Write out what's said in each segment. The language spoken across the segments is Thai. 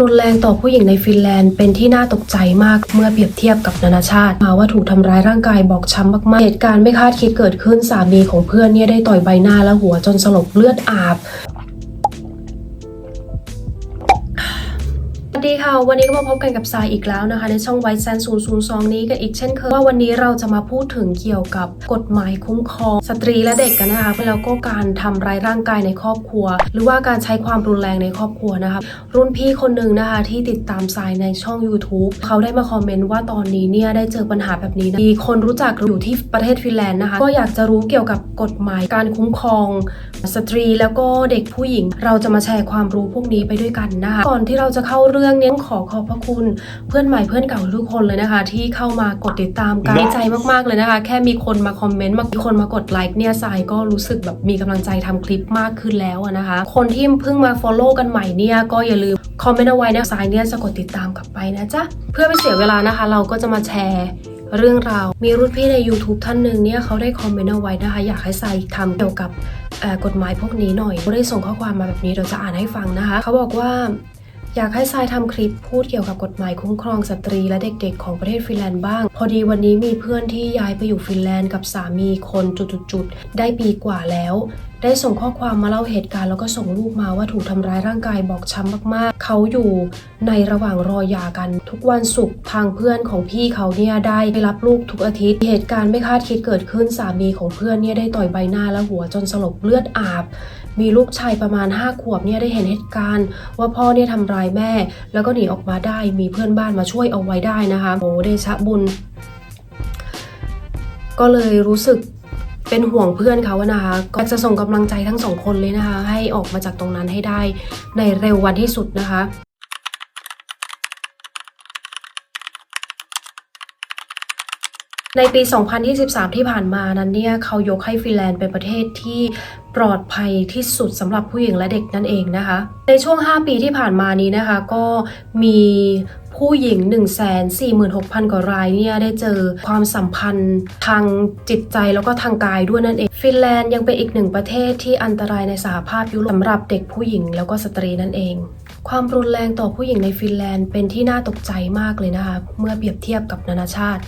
รุนแรงต่อผู้หญิงในฟินแลนด์เป็นที่น่าตกใจมากเมื่อเปรียบเทียบกับนานาชาติมาว่าถูกทำร้ายร่างกายบอกช้ำมากๆ เหตุการณ์ไม่คาดคิดเกิดขึ้นสามีของเพื่อนเนี่ยได้ต่อยใบหน้าและหัวจนสลบเลือดอาบ สวัสดีค่ะ วันนี้ก็มาพบกันกับทรายอีกแล้วนะคะ ในช่องไวท์แซนซูซูซองนี้กันอีกเช่นเคยว่าวันนี้เราจะมาพูดถึงเกี่ยวกับกฎหมายคุ้มครอง สตรีและเด็กกันนะคะแล้วก็การทำร้ายร่างกายในครอบครัว หรือว่าการใช้ความรุนแรงในครอบครัวนะคะรุ่นพี่คนหนึ่งนะคะที่ติดตามทรายในช่อง YouTube เขาได้มาคอมเมนต์ว่าตอนนี้เนี่ยได้เจอปัญหาแบบนี้นะมีคนรู้จักอยู่ที่ประเทศฟินแลนด์นะคะก็อยากจะรู้เกี่ยวกับกฎหมายการคุ้มครอง สตรีแล้วก็เด็กผู้หญิง เราจะมาแชร์ความรู้พวกนี้ไปด้วยกันนะคะก่อนที่เราจะเข้าเรื่องเนี้ยขอขอบพระคุณเพื่อนใหม่เพื่อนเก่าทุกคนเลยนะคะ ที่เข้ามากดติดตามกันดีใจมากๆเลยนะคะ แค่มีคนมาคอมเมนต์มามีคนมากดไลค์เนี่ยทรายก็รู้สึกแบบมีกำลังใจทำคลิปมากขึ้นแล้วอะนะคะ คนที่เพิ่งมา follow กันใหม่เนี่ยก็อย่าลืมคอมเมนต์เอาไว้นะทรายเนี่ยจะกดติดตามกลับไปนะจ๊ะเพื่อไม่เสียเวลานะคะ เราก็จะมาแชร์เรื่องราวมีรุ่นพี่ใน YouTube ท่านหนึ่งเนี่ยเขาได้คอมเมนต์เอาไว้นะคะ อยากให้ทรายทำเกี่ยวกับเอ่อกฎหมายพวกนี้หน่อยเขาได้ส่งข้อความมาแบบนี้เราจะอ่านให้ฟังนะคะ เขาบอกว่า อยากให้ทรายทำคลิปพูดเกี่ยวกับกฎหมายคุ้มครองสตรีและเด็กๆ ของประเทศฟินแลนด์บ้าง พอดีวันนี้มีเพื่อนที่ย้ายไปอยู่ฟินแลนด์กับสามีคนจุดๆได้ปีกว่าแล้ว ได้ส่งข้อความมาเล่าเหตุการณ์แล้วก็ส่งรูปมาว่าถูกทำร้ายร่างกายบอกช้ำมากๆ เขาอยู่ในระหว่างรอยากัน ทุกวันศุกร์ทางเพื่อนของพี่เขาเนี่ยได้ไปรับลูกทุกอาทิตย์ เหตุการณ์ไม่คาดคิดเกิดขึ้นสามีของเพื่อนเนี่ยได้ต่อยใบหน้าและหัวจนสลบเลือดอาบ มีลูกชายประมาณ 5 ขวบเนี่ยได้เห็นเหตุการณ์ ว่าพ่อเนี่ยทำร้ายแม่ แล้วก็หนีออกมาได้มีเพื่อนบ้านมาช่วยเอาไว้ได้นะคะโอ้เดชะบุญ ก็เลยรู้สึกเป็นห่วงเพื่อนเขานะคะ ก็จะส่งกำลังใจทั้งสองคนเลยนะคะ ให้ออกมาจากตรงนั้นให้ได้ในเร็ววันที่สุดนะคะ ในปี 2023 ที่ผ่านมานั้นเนี่ยเขายกให้ฟินแลนด์เป็นประเทศที่ปลอดภัยที่สุดสำหรับผู้หญิงและเด็กนั่นเองนะคะ ในช่วง 5 ปีที่ผ่านมานี้นะคะ ก็มีผู้หญิง 146,000 กว่ารายเนี่ยได้เจอความสัมพันธ์ทางจิตใจแล้วก็ทางกายด้วยนั่นเอง ฟินแลนด์ยังเป็นอีกหนึ่งประเทศที่อันตรายในสหภาพยุโรปสำหรับเด็กผู้หญิงแล้วก็สตรีนั่นเอง ความรุนแรงต่อผู้หญิงในฟินแลนด์เป็นที่น่าตกใจมากเลยนะคะ เมื่อเปรียบเทียบกับนานาชาติ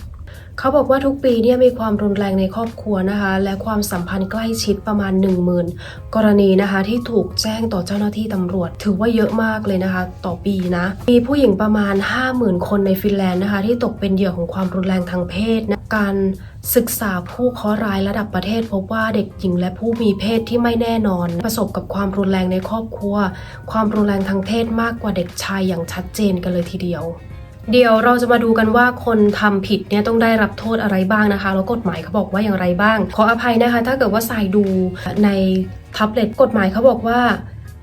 เขาบอกว่าทุกปีเนี่ยมีความรุนแรงในครอบครัวนะคะ และความสัมพันธ์ใกล้ชิดประมาณ 10,000 กรณีนะคะที่ถูกแจ้งต่อเจ้าหน้าที่ตำรวจ ถือว่าเยอะมากเลยนะคะ ต่อปีนะมีผู้หญิงประมาณ 50,000 คนในฟินแลนด์นะคะ ที่ตกเป็นเหยื่อของความรุนแรงทางเพศนะการศึกษาผู้เคราะห์ร้ายระดับประเทศ พบว่าเด็กหญิงและผู้มีเพศที่ไม่แน่นอน ประสบกับความรุนแรงในครอบครัว ความรุนแรงทางเพศมากกว่าเด็กชายอย่างชัดเจนกันเลยทีเดียว เดี๋ยวเราจะมาดูกันว่าคนทำผิดเนี่ยต้องได้รับโทษอะไรบ้างนะคะ แล้วกฎหมายเขาบอกว่าอย่างไรบ้าง ขออภัยนะคะ ถ้าเกิดว่าสายดูในแท็บเล็ตกฎหมายเขาบอกว่า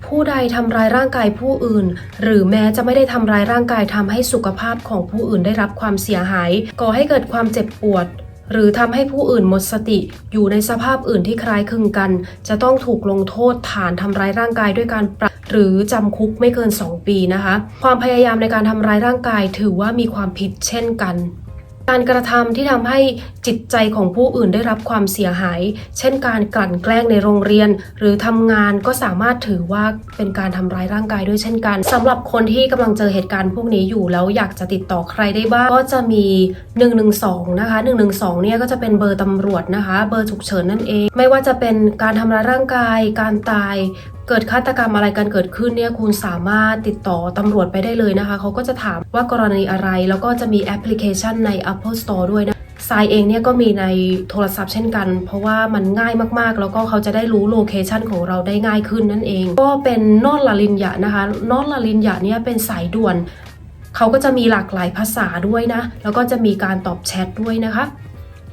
ผู้ใดทำร้ายร่างกายผู้อื่น หรือแม้จะไม่ได้ทำร้ายร่างกายทำให้สุขภาพของผู้อื่นได้รับความเสียหายก่อให้เกิดความเจ็บปวดหรือทำให้ผู้อื่นหมดสติอยู่ในสภาพอื่นที่คล้ายคลึงกัน จะต้องถูกลงโทษฐานทำร้ายร่างกายด้วยการปรับ หรือจำคุกไม่เกิน 2 ปีนะคะ ความพยายามในการทำร้ายร่างกายถือว่ามีความผิดเช่นกันการกระทำที่ทำให้จิตใจของผู้อื่นได้รับความเสียหาย เช่นการกลั่นแกล้งในโรงเรียน หรือทำงานก็สามารถถือว่าเป็นการทำร้ายร่างกายด้วยเช่นกันสำหรับคนที่กำลังเจอเหตุการณ์พวกนี้อยู่แล้วอยากจะติดต่อใครได้บ้าง ก็จะมี 112 นะคะ 112 เนี่ยก็จะเป็นเบอร์ตำรวจนะคะ เบอร์ฉุกเฉินนั่นเอง ไม่ว่าจะเป็นการทำร้ายร่างกาย การตาย เกิดฆาตกรรมอะไรกันเกิดขึ้นเนี่ยคุณสามารถติดต่อตำรวจไปได้เลยนะคะ เขาก็จะถามว่ากรณีอะไร แล้วก็จะมีแอปพลิเคชันใน Apple Store ด้วยนะทรายเองเนี่ยก็มีในโทรศัพท์เช่นกัน เพราะว่ามันง่ายมากๆ แล้วก็เขาจะได้รู้โลเคชันของเราได้ง่ายขึ้นนั่นเอง ก็เป็นนอตลาลินยะนะคะ นอตลาลินยะเนี่ยเป็นสายด่วน เขาก็จะมีหลากหลายภาษาด้วยนะ แล้วก็จะมีการตอบแชทด้วยนะคะ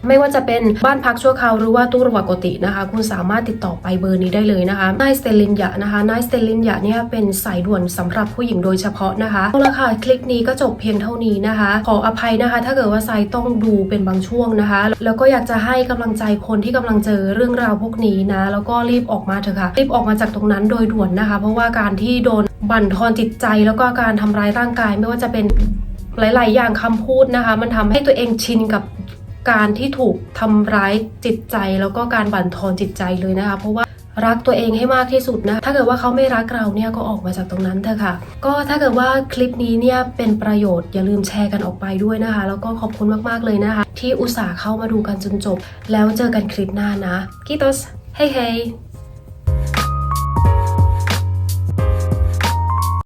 ไม่ว่าจะเป็นบ้านพักชั่วคราวหรือว่าตู้ระวกตินะคะ คุณสามารถติดต่อไปเบอร์นี้ได้เลยนะคะนายสเตลินยะนะคะนายสเตลินยะเนี่ยเป็นสายด่วนสำหรับผู้หญิงโดยเฉพาะนะคะเอาละค่ะคลิปนี้ก็จบเพียงเท่านี้นะคะ ขออภัยนะคะ ถ้าเกิดว่าไซต้องดูเป็นบางช่วงนะคะ แล้วก็อยากจะให้กำลังใจคนที่กำลังเจอเรื่องราวพวกนี้นะ แล้วก็รีบออกมาเถอะค่ะรีบออกมาจากตรงนั้นโดยด่วนนะคะ เพราะว่าการที่โดนบั่นทอนจิตใจแล้วก็การทำร้ายร่างกายไม่ว่าจะเป็นหลาย ๆ อย่างคำพูดนะคะ มันทำให้ตัวเองชินกับ การที่ถูกทำร้ายจิตใจ แล้วก็การบั่นทอนจิตใจเลยนะคะ เพราะว่ารักตัวเองให้มากที่สุดนะ ถ้าเกิดว่าเขาไม่รักเราเนี่ยก็ออกมาจากตรงนั้นเถอะค่ะ ก็ถ้าเกิดว่าคลิปนี้เนี่ยเป็นประโยชน์อย่าลืมแชร์กันออกไปด้วยนะคะ แล้วก็ขอบคุณมากๆเลยนะคะ ที่อุตส่าห์เข้ามาดูกันจนจบ แล้วเจอกันคลิปหน้านะกิโตสเฮ้เฮ้